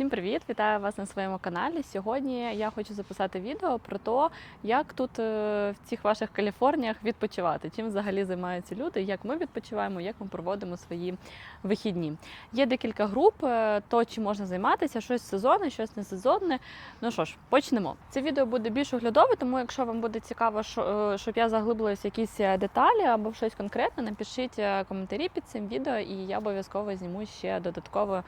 Всім привіт! Вітаю вас на своєму каналі. Сьогодні я хочу записати відео про те, як тут е, в цих ваших Каліфорніях відпочивати, чим взагалі займаються люди, як ми відпочиваємо, як ми проводимо свої вихідні. Є декілька груп, е, то чим можна займатися, щось сезонне, щось не сезонне. Ну що ж, почнемо. Це відео буде більш оглядове, тому якщо вам буде цікаво, е, щоб я заглибилася якісь деталі або в щось конкретне, напишіть коментарі під цим відео, і я обов'язково зніму ще додаткове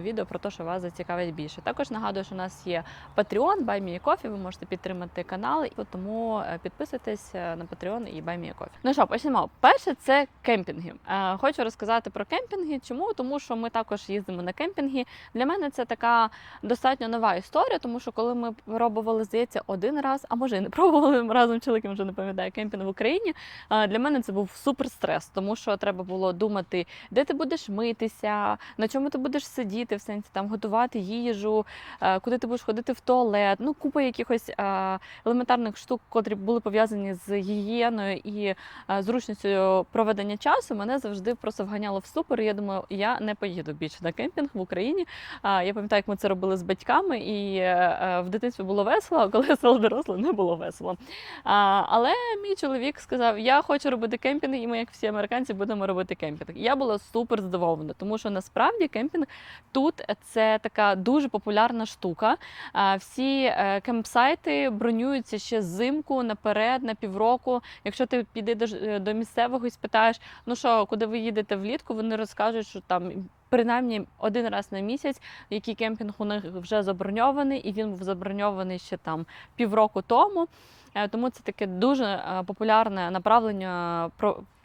відео про те, що вас зацікавить більше. Також нагадую, що у нас є Patreon, Buy Me Coffee, ви можете підтримати канал, тому е, підписуйтесь е, на Patreon і Buy Me Coffee. Ну що, почнемо. Перше, це кемпінги. Е, Хочу розказати про кемпінги. Чому? Тому що ми також їздимо на кемпінги. Для мене це така достатньо нова історія, тому що коли ми пробували, здається, один раз, а може і не пробували разом чоловіком, вже не пам'ятаю, кемпінг в Україні. Для мене це був супер стрес, тому що треба було думати, де ти будеш митися, на чому ти будеш сидіти, в сенсі там готувати їжу, е, куди ти будеш ходити в туалет. Ну, купа якихось е, елементарних штук, котрі були пов'язані з гігієною і е, зручністю проведення часу. Мене завжди просто вганяло в ступор. Я думаю, я не поїду більше на кемпінг в Україні. Я пам'ятаю, як ми це робили з батьками, і в дитинстві було весело, а коли я стала дорослою, не було весело. Але мій чоловік сказав: Я хочу робити кемпінг, і ми, як всі американці, будемо робити кемпінг. Я була супер здивована, тому що насправді кемпінг тут це така дуже популярна штука. Всі е, кемпсайти бронюються ще зимку наперед, на півроку. Якщо ти підеш до, місцевого і спитаєш, ну що, куди ви їдете влітку, вони розкажуть, що там. Принаймні один раз на місяць, який кемпінг у них вже заброньований, і він був заброньований ще там півроку тому. Е, Тому це таке дуже е, популярне направлення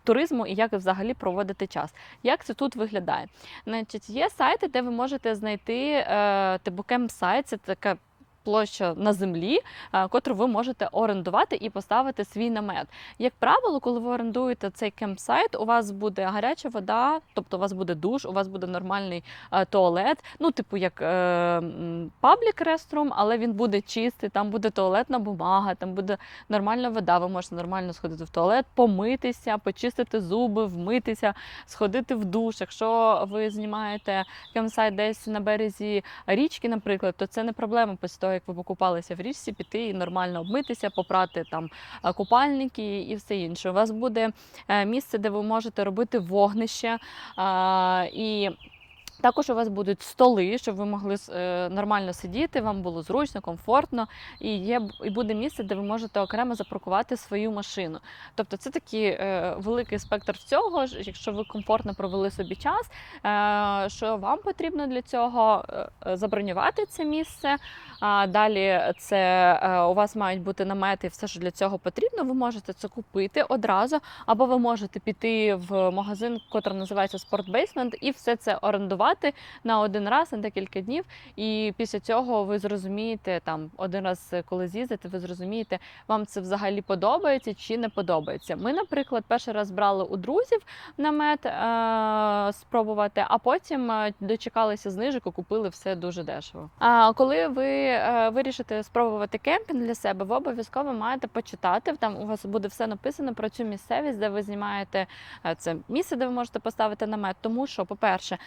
туризму і як взагалі проводити час. Як це тут виглядає? Значить, є сайти, де ви можете знайти е, типу кемпсайт, це така. Площа на землі, е, котру ви можете орендувати і поставити свій намет. Як правило, коли ви орендуєте цей кемпсайт, у вас буде гаряча вода, тобто у вас буде душ, у вас буде нормальний е, туалет, ну, типу як паблік реструм, але він буде чистий, там буде туалетна бумага, там буде нормальна вода. Ви можете нормально сходити в туалет, помитися, почистити зуби, вмитися, сходити в душ. Якщо ви знімаєте кемпсайт десь на березі річки, наприклад, то це не проблема після того, як ви покупалися в річці, піти і нормально обмитися, попрати там е, купальники і все інше. У вас буде е, місце, де ви можете робити вогнище. І також у вас будуть столи, щоб ви могли е, нормально сидіти, вам було зручно, комфортно, і є і буде місце, де ви можете окремо запаркувати свою машину. Тобто це такий е, великий спектр всього, якщо ви комфортно провели собі час. Е, що вам потрібно для цього забронювати це місце. А далі це у вас мають бути намети, все, що для цього потрібно. Ви можете це купити одразу, або ви можете піти в магазин, який називається Sport Basement, і все це орендувати на один раз на декілька днів. І після цього ви зрозумієте там один раз, е, коли з'їздите, ви зрозумієте, вам це взагалі подобається чи не подобається. Ми, наприклад, перший раз брали у друзів намет е- спробувати, а потім е, дочекалися знижок і купили все дуже дешево. А коли ви е, вирішите спробувати кемпінг для себе, ви обов'язково маєте почитати. Там у вас буде все написано про цю місцевість, де ви знімаєте це місце, де ви можете поставити намет. Тому що, по-перше,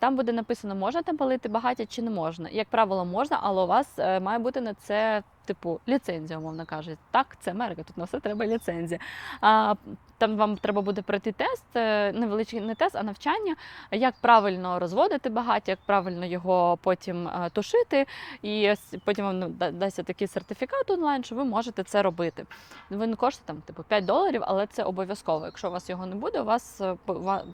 там буде написано, можна там палити багаття чи не можна. Як правило, можна, але у вас е, має бути на це. Типу ліцензія, умовно кажуть. Так, це Америка, тут на все треба ліцензія. А, там вам треба буде пройти тест, е, невеличкий не тест, а навчання, як правильно розводити багаття, як правильно його потім е, тушити. І потім вам ну, дасться такий сертифікат онлайн, що ви можете це робити. Він коштує там, типу, 5 доларів, але це обов'язково. Якщо у вас його не буде, у вас е,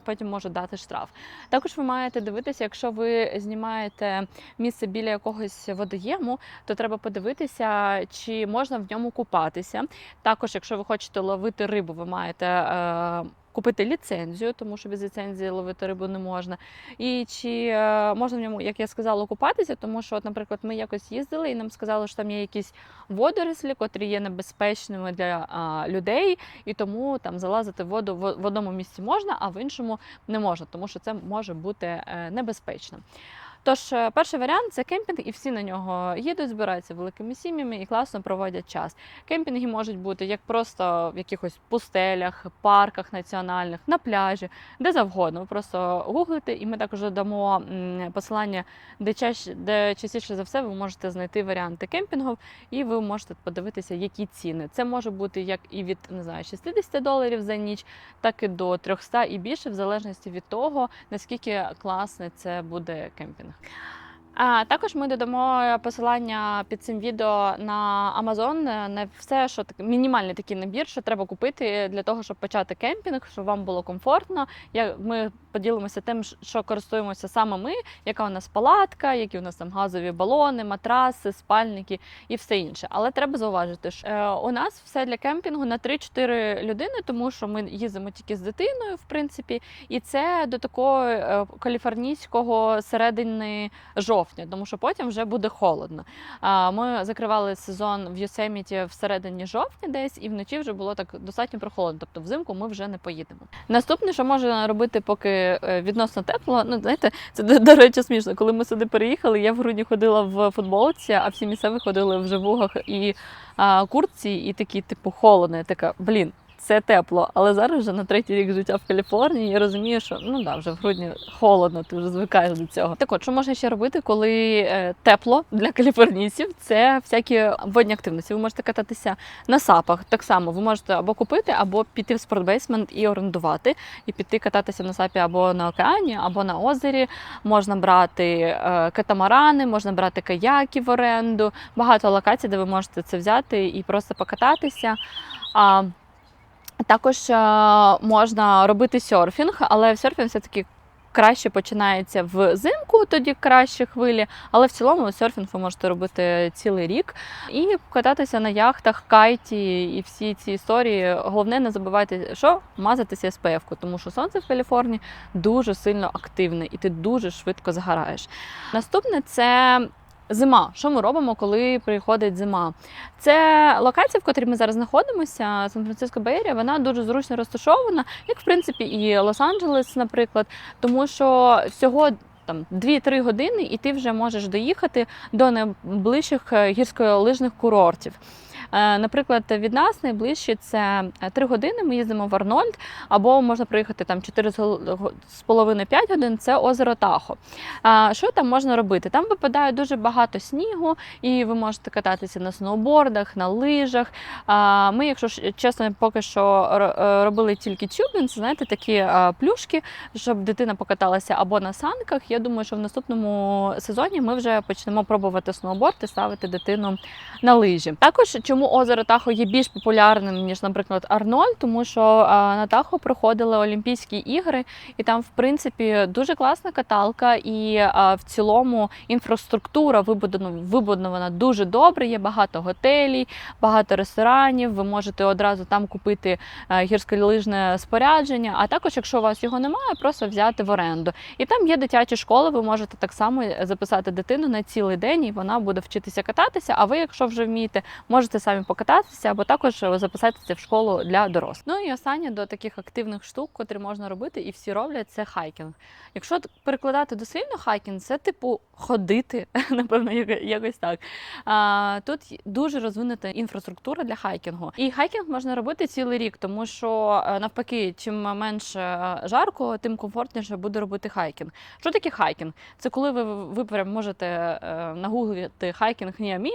потім може дати штраф. Також ви маєте дивитися, якщо ви знімаєте місце біля якогось водоєму, то треба подивитися, чи можна в ньому купатися. Також, якщо ви хочете ловити рибу, ви маєте е, купити ліцензію, тому що без ліцензії ловити рибу не можна. І чи е, можна в ньому, як я сказала, купатися, тому що, от, наприклад, ми якось їздили і нам сказали, що там є якісь водорослі, котрі є небезпечними для а, людей, і тому там залазити в воду в, в одному місці можна, а в іншому не можна, тому що це може бути е, небезпечно. Тож, е, перший варіант це кемпінг, і всі на нього їдуть, збираються великими сім'ями і класно проводять час. Кемпінги можуть бути як просто в якихось пустелях, парках національних, на пляжі, де завгодно. Ви просто гуглите, і ми також дамо посилання, де чаще, де частіше за все ви можете знайти варіанти кемпінгів, і ви можете подивитися, які ціни. Це може бути як і від не знаю 60 доларів за ніч, так і до 300 і більше, в залежності від того, наскільки класний це буде кемпінг. Oh, God. Також ми додамо посилання під цим відео на Amazon на все, що так мінімальний такий набір, що треба купити для того, щоб почати кемпінг, щоб вам було комфортно. Я, ми поділимося тим, що користуємося саме ми, яка у нас палатка, які у нас там газові балони, матраси, спальники і все інше. Але треба зауважити, що е, у нас все для кемпінгу на 3-4 людини, тому що ми їздимо тільки з дитиною, в принципі, і це до такого е, каліфорнійського середини жовтня, тому що потім вже буде холодно. Ми закривали сезон в Йосеміті всередині жовтня десь, і вночі вже було так достатньо прохолодно. Тобто взимку ми вже не поїдемо. Наступне, що можна робити, поки е, відносно тепло, ну знаєте, це до, речі смішно. Коли ми сюди переїхали, я в грудні ходила в футболці, а всі місцеві ходили в живугах і а, куртці, і такі, типу, холодно. Я така, блін. Це тепло, але зараз вже на третій рік життя в Каліфорнії. Я розумію, що ну да, вже в грудні холодно, ти вже звикаєш до цього. Так от, що можна ще робити, коли е, тепло для каліфорнійців? Це всякі водні активності. Ви можете кататися на сапах. Так само ви можете або купити, або піти в спортбейсмент і орендувати, і піти кататися на сапі або на океані, або на озері. Можна брати е, катамарани, можна брати каяки в оренду. Багато локацій, де ви можете це взяти і просто покататися. А, також е, можна робити серфінг, але серфінг все-таки краще починається взимку, тоді кращі хвилі. Але в цілому серфінг ви можете робити цілий рік і кататися на яхтах, кайті і всі ці історії. Головне, не забувайте, що мазатися SPF, тому що сонце в Каліфорнії дуже сильно активне і ти дуже швидко згораєш. Наступне це. Зима, що ми робимо, коли приходить зима? Це локація, в котрій ми зараз знаходимося, Сан-Франциско Бейрія, вона дуже зручно розташована, як в принципі і Лос-Анджелес, наприклад, тому що всього там 2-3 години, і ти вже можеш доїхати до найближчих е, гірськолижних курортів. Е, Наприклад, від нас найближчі це 3 години. Ми їздимо в Арнольд, або можна проїхати там 4,5-5 годин. Це озеро Тахо. А Що там можна робити? Там випадає дуже багато снігу, і ви можете кататися на сноубордах, на лижах. Ми, якщо чесно, поки що е, робили тільки тюбінг, знаєте, такі е, плюшки, щоб дитина покаталася або на санках. Я думаю, що в наступному сезоні ми вже почнемо пробувати сноуборд і ставити дитину на лижі. Також чому озеро Тахо є більш популярним ніж, наприклад, Арнольд, тому що на Тахо проходили Олімпійські ігри, і там, в принципі, дуже класна каталка, і в цілому інфраструктура вибудована, вибудована дуже добре. Є багато готелів, багато ресторанів. Ви можете одразу там купити гірськолижне спорядження. А також, якщо у вас його немає, просто взяти в оренду. І там є дитячі школи. Ви можете так само записати дитину на цілий день, і вона буде вчитися кататися. А ви, якщо вже вмієте, можете самі покататися або також записатися в школу для дорослих. Ну і останнє до таких активних штук, котрі можна робити, і всі роблять, це хайкінг. Якщо перекладати дослівно хайкінг, це типу ходити, напевно, яко- якось так. А, тут дуже розвинута інфраструктура для хайкінгу. І хайкінг можна робити цілий рік, тому що е, навпаки, чим менше жарко, тим комфортніше буде робити хайкінг. Що таке хайкінг? Це коли ви, ви прям можете е, нагуглити хайкінг Ніамі.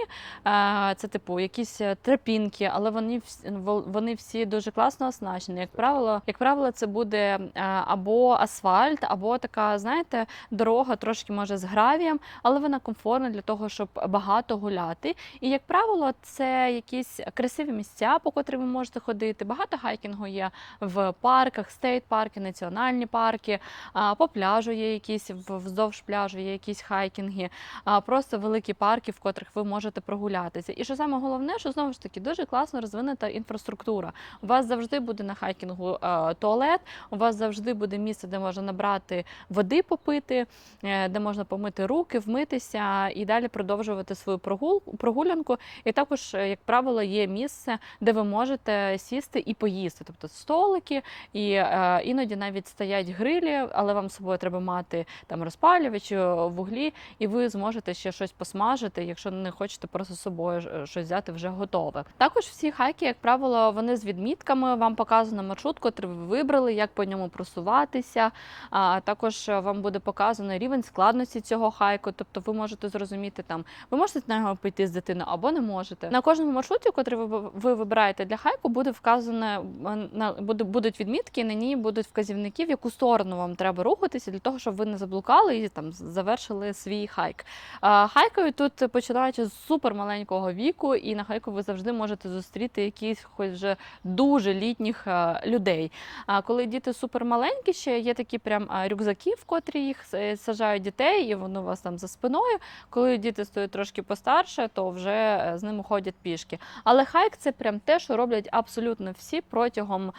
Е, Це типу якісь тропінки, але вони вони всі дуже класно оснащені. Як правило, як правило, це буде е, або асфальт, або така, знаєте, дорога трошки може з гравієм, але вона комфортна для того, щоб багато гуляти. І як правило, це якісь красиві місця, по котрим ви можете ходити. Багато хайкінгу є в парках, стейт-парки, національні парки. По пляжу є якісь вздовж пляжу, є якісь хайкінги, просто великі парки, в котрих ви можете прогулятися. І що саме головне, що знову ж таки дуже класно розвинута інфраструктура. У вас завжди буде на хайкінгу е, туалет, у вас завжди буде місце, де можна набрати води попити, е, де можна помити руки, вмитися і далі продовжувати свою прогул, прогулянку. І також, е, як правило, є місце, де ви можете сісти і поїсти, тобто столики, і іноді навіть стоять грилі, але вам з собою треба мати там розпалювач, вуглі, і ви зможете ще щось посмажити, якщо не хочете просто з собою щось взяти вже готове. Також всі хайки, як правило, вони з відмітками. Вам показано маршрут, котрий ви вибрали, як по ньому просуватися. А також вам буде показано рівень складності цього хайку. Тобто ви можете зрозуміти там, ви можете на нього піти з дитиною або не можете. На кожному маршруті, котрий ви, ви вибираєте для хайку, буде вказано будуть відмітки, і на ній будуть вказівники, в яку сторону вам треба рухатися для того, щоб ви не заблукали і там завершили свій хайк. Хайкою тут починаючи з супер маленького віку, і на хайку ви завжди можете зустріти якісь хоч вже дуже літніх е, людей. А коли діти супер маленькі, ще є такі прям рюкзаки, в котрі їх е, саджають дітей, і воно у вас там за спиною. Коли діти стають трошки постарше, то вже е, з ними ходять пішки. Але хайк це прям те, що роблять абсолютно всі протягом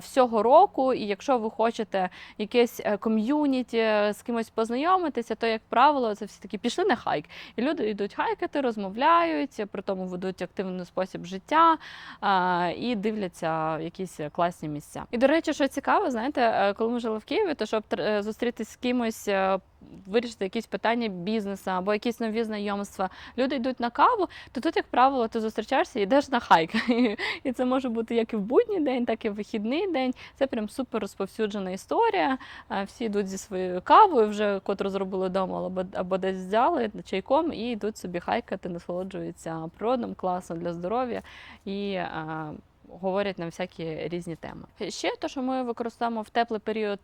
всього року. І якщо ви хочете якесь ком'юніті з кимось познайомитися, то як правило, це всі таки пішли на хайк. І люди йдуть хайкати, розмовляють, при тому ведуть активний спосіб життя і дивляться якісь класні місця. І до речі, що цікаво, знаєте, е, коли ми жили в Києві, то щоб е, з кимось. Е, Вирішити якісь питання бізнесу або якісь нові знайомства. Люди йдуть на каву, то тут, як правило, ти зустрічаєшся і йдеш на хайк. І це може бути як і в будній день, так і в вихідний день. Це прям супер розповсюджена історія. Е, Всі йдуть зі своєю кавою, вже котру зробили вдома, або, десь взяли чайком і йдуть собі хайкати, насолоджуються природом, класно для здоров'я і е, говорять на всякі різні теми. Ще те, що ми використовуємо в теплий період.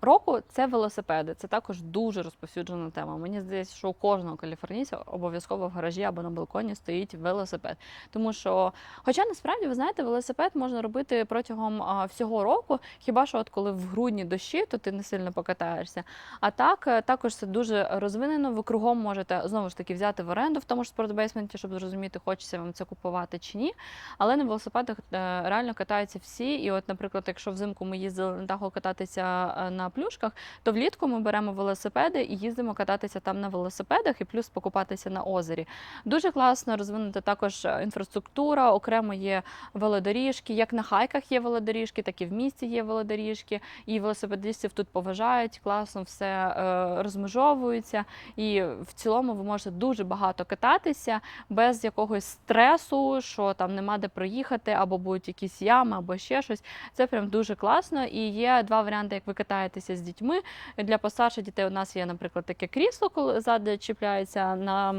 Року це велосипеди. Це також дуже розповсюджена тема. Мені здається, що у кожного каліфорнійця обов'язково в гаражі або на балконі стоїть велосипед. Тому що, хоча насправді ви знаєте, велосипед можна робити протягом а, всього року, хіба що от коли в грудні дощі, то ти не сильно покатаєшся. А так е, також це дуже розвинено. Ви кругом можете знову ж таки взяти в оренду в тому ж спортбейсменті, щоб зрозуміти, хочеться вам це купувати чи ні. Але на велосипедах е, реально катаються всі. І, от, наприклад, якщо взимку ми їздили на даху кататися е, на плюшках, то влітку ми беремо велосипеди і їздимо кататися там на велосипедах і плюс покупатися на озері. Дуже класно розвинута також е, інфраструктура, окремо є велодоріжки. Як на хайках є велодоріжки, так і в місті є велодоріжки. І велосипедистів тут поважають, класно все е, розмежовується. І в цілому ви можете дуже багато кататися без якогось стресу, що там нема де проїхати, або будуть якісь ями, або ще щось. Це прям дуже класно. І є два варіанти, як ви катаєтеся з дітьми. Для постарших дітей у нас є, наприклад, таке крісло, коли ззаду чіпляється на,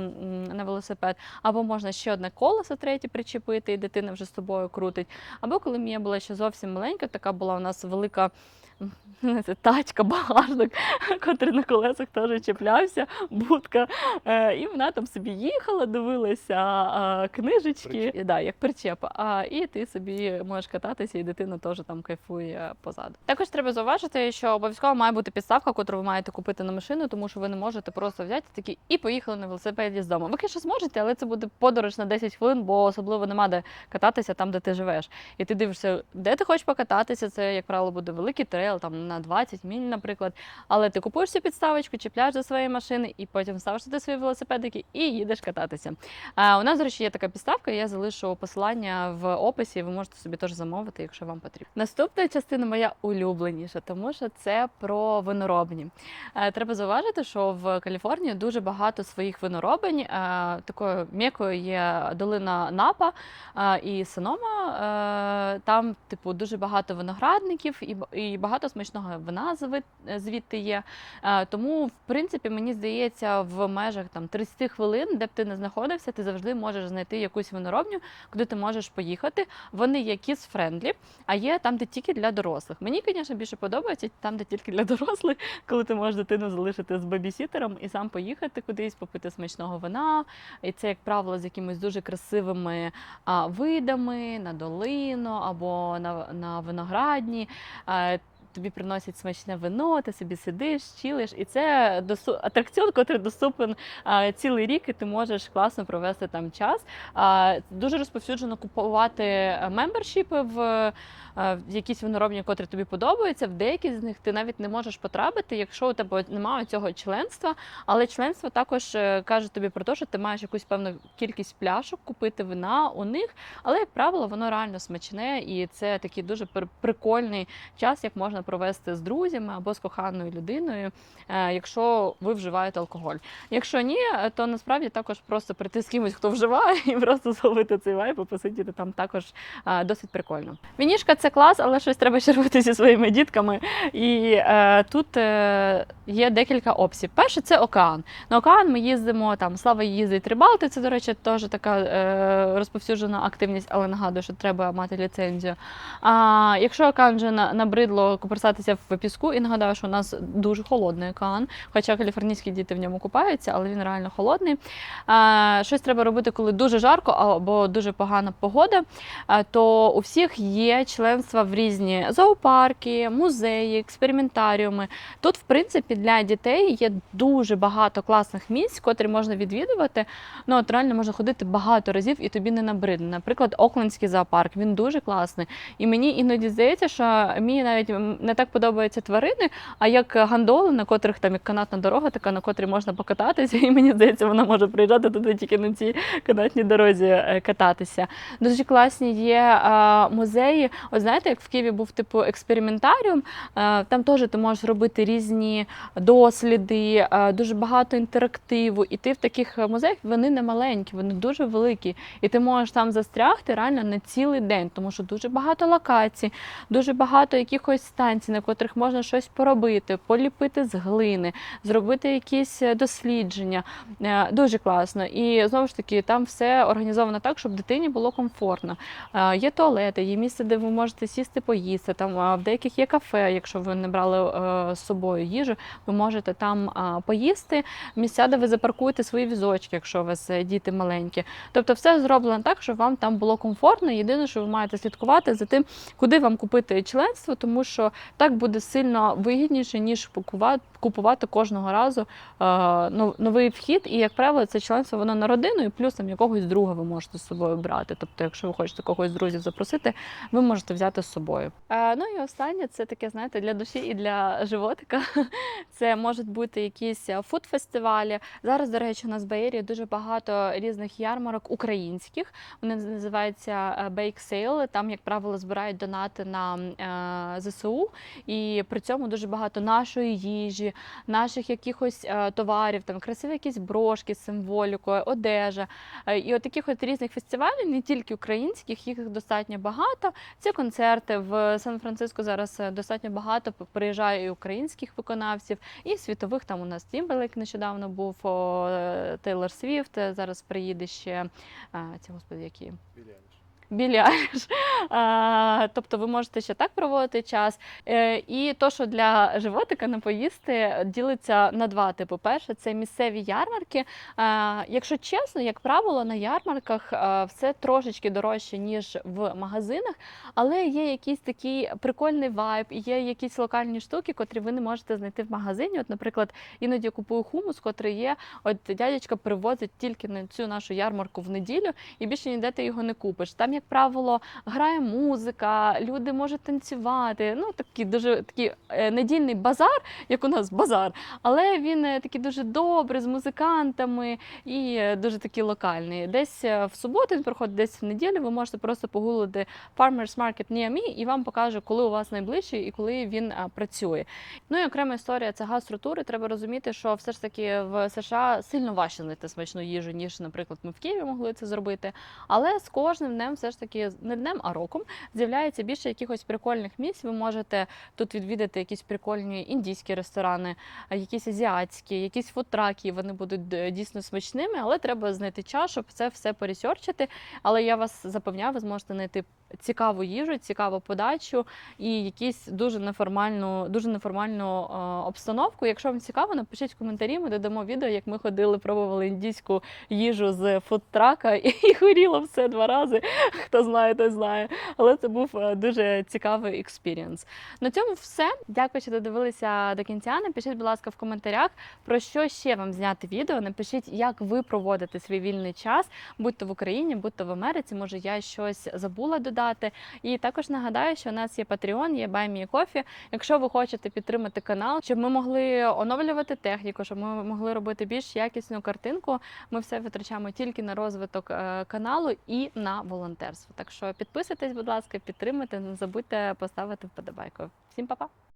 на велосипед, або можна ще одне колесо третє причепити, і дитина вже з собою крутить. Або коли Мія була ще зовсім маленька, така була у нас велика. Це Тачка, багажник, котрий на колесах теж чіплявся, будка. Е, І вона там собі їхала, дивилася а, книжечки, Причеп. і, да, як причеп. А, і ти собі можеш кататися, і дитина теж там кайфує позаду. Також треба зауважити, що обов'язково має бути підставка, яку ви маєте купити на машину, тому що ви не можете просто взяти такі і поїхали на велосипеді з дому. Ви, звісно, зможете, але це буде подорож на 10 хвилин, бо особливо нема де кататися там, де ти живеш. І ти дивишся, де ти хочеш покататися. Це, як правило, буде великий трейл, там на 20 міль, наприклад. Але ти купуєш цю підставочку, чіпляєш до своєї машини, і потім ставиш туди свої велосипедики і їдеш кататися. А, у нас, до речі, є така підставка. Я залишу посилання в описі. Ви можете собі теж замовити, якщо вам потрібно. Наступна частина моя улюбленіша, тому що це про виноробні. Е, Треба зауважити, що в Каліфорнії дуже багато своїх виноробень. Е, Такою м'якою є долина Напа е, і Сонома. Там, типу, дуже багато виноградників і ба- і багато смачного вина звідти є. Е, Тому, в принципі, мені здається, в межах там 30 хвилин, де б ти не знаходився, ти завжди можеш знайти якусь виноробню, куди ти можеш поїхати. Вони є kids-friendly, а є там, де тільки для дорослих. Мені, звісно, більше подобається там, де тільки для дорослих, коли ти можеш дитину залишити з бабісітером і сам поїхати кудись, попити смачного вина. І це, як правило, з якимись дуже красивими а, видами на долину або на, на виноградні. А, тобі приносять смачне вино, ти собі сидиш, чилиш, і це атракціон, який доступен цілий рік, і ти можеш класно провести там час. Дуже розповсюджено купувати мембершіпи в. якісь виноробні, котрі тобі подобаються, в деякі з них ти навіть не можеш потрапити, якщо у тебе немає цього членства. Але членство також е, каже тобі про те, що ти маєш якусь певну кількість пляшок купити вина у них. Але, як правило, воно реально смачне, і це такий дуже прикольний час, як можна провести з друзями або з коханою людиною, е, якщо ви вживаєте алкоголь. Якщо ні, то насправді також просто прийти з кимось, хто вживає, і просто зловити цей вайб і посидіти там також е, досить прикольно. Вінішка це клас, але щось треба ще робити зі своїми дітками. І е, тут е, є декілька опцій. Перше це океан. На океан ми їздимо там. Слава їздить рибалити. Це, до речі, теж така е, розповсюджена активність, але нагадую, що треба мати ліцензію. А якщо океан вже на- набридло куперсатися в піску, і нагадаю, що у нас дуже холодний океан, хоча каліфорнійські діти в ньому купаються, але він реально холодний. Щось треба робити, коли дуже жарко або дуже погана погода. То у всіх є членства в різні зоопарки, музеї, експериментаріуми. Тут, в принципі, для дітей є дуже багато класних місць, котрі можна відвідувати. Ну, от реально можна ходити багато разів і тобі не набридне. Наприклад, Оклендський зоопарк, він дуже класний. І мені іноді здається, що мені навіть не так подобаються тварини, а як гандоли, на котрих там як канатна дорога, така на котрій можна покататися, і мені здається, вона може приїжджати туди тільки на цій канатній дорозі е, кататися. Дуже класні є е, музеї. От знаєте, як в Києві був типу експериментаріум, е, там теж ти можеш робити різні досліди, дуже багато інтерактиву. І ти в таких музеях вони не маленькі, вони дуже великі. І ти можеш там застрягти реально на цілий день, тому що дуже багато локацій, дуже багато якихось станцій, на котрих можна щось поробити, поліпити з глини, зробити якісь е, дослідження. Е, Дуже класно. І знову ж таки, там все організовано так, щоб дитині було комфортно. Е, Є туалети, є місце, де ви можете сісти поїсти. Там в деяких є кафе, якщо ви не брали з собою їжу, ви можете там поїсти. Місця, де ви запаркуєте свої візочки, якщо у вас діти маленькі. Тобто, все зроблено так, щоб вам там було комфортно. Єдине, що ви маєте слідкувати за тим, куди вам купити членство, тому що так буде сильно вигідніше, ніж купувати, кожного разу е, новий вхід. І, як правило, це членство воно на родину, і плюс там якогось друга ви можете з собою брати. Тобто, якщо ви хочете когось з друзів запросити, ви можете взяти з собою. Е, ну і останнє це таке, знаєте, для душі і для животика. Це можуть бути якісь е, фуд-фестивалі. Зараз, до речі, у нас в Баєрі дуже багато різних ярмарок українських. Вони називаються Bake Sale. Там, як правило, збирають донати на е, І при цьому дуже багато нашої їжі, наших якихось е, товарів, там красиві якісь брошки з символікою, одежа. Е, І от таких от різних фестивалів, не тільки українських, їх достатньо багато. Це концерти в Сан-Франциско зараз е, достатньо багато приїжджає і українських виконавців, і світових. Там у нас Тімберлейк нещодавно був Тейлор Свіфт. Зараз приїде ще ці господи, які Білі. Тобто ви можете ще так проводити час. Е, І то, що для животика не поїсти, ділиться на два типи. Перше, це місцеві ярмарки. Якщо чесно, як правило, на ярмарках все трошечки дорожче, ніж в магазинах, але є якийсь такий прикольний вайб, є якісь локальні штуки, котрі ви не можете знайти в магазині. От, наприклад, іноді я купую хумус, котрий є. От дядечка привозить тільки на цю нашу ярмарку в неділю, і більше ніде ти його не купиш. Там, як правило, грає музика, люди можуть танцювати. Ну такий дуже такий е, недільний базар, як у нас базар, але він е, такий дуже добрий з музикантами і е, дуже такий локальний. Десь в суботу він проходить, десь в неділю. Ви можете просто погуглити Farmers Market near і вам покаже, коли у вас найближчий і коли він працює. Ну і окрема історія це гастротури. Треба розуміти, що все ж таки в США сильно важче знайти смачну їжу, ніж, наприклад, ми в Києві могли це зробити. Але з кожним днем, все ж таки, не днем, а роком з'являється більше якихось прикольних місць. Ви можете тут відвідати якісь прикольні індійські ресторани, якісь азіатські, якісь фудтраки. Вони будуть е, дійсно смачними, але треба знайти час, щоб це все пересерчити. Але я вас запевняю, ви зможете знайти цікаву їжу, цікаву подачу і якісь дуже неформальну, дуже неформальну е, обстановку. Якщо вам цікаво, напишіть в коментарі. Ми додамо відео, як ми ходили, пробували індійську їжу з фудтрака, і горіло все два рази. Хто знає, той знає. Але це був е, дуже цікавий експірієнс. На цьому все. Дякую, що додивилися до кінця. Напишіть, будь ласка, в коментарях про що ще вам зняти відео. Напишіть, як ви проводите свій вільний час, будь то в Україні, будь то в Америці. Може, я щось забула додати. І також нагадаю, що у нас є Patreon, є BuyMeCoffee. Якщо ви хочете підтримати канал, щоб ми могли оновлювати техніку, щоб ми могли робити більш якісну картинку. Ми все витрачаємо тільки на розвиток е, каналу і на волонтерство. Так що підписуйтесь, будь ласка, підтримайте, не забудьте поставити вподобайку. Всім па-па!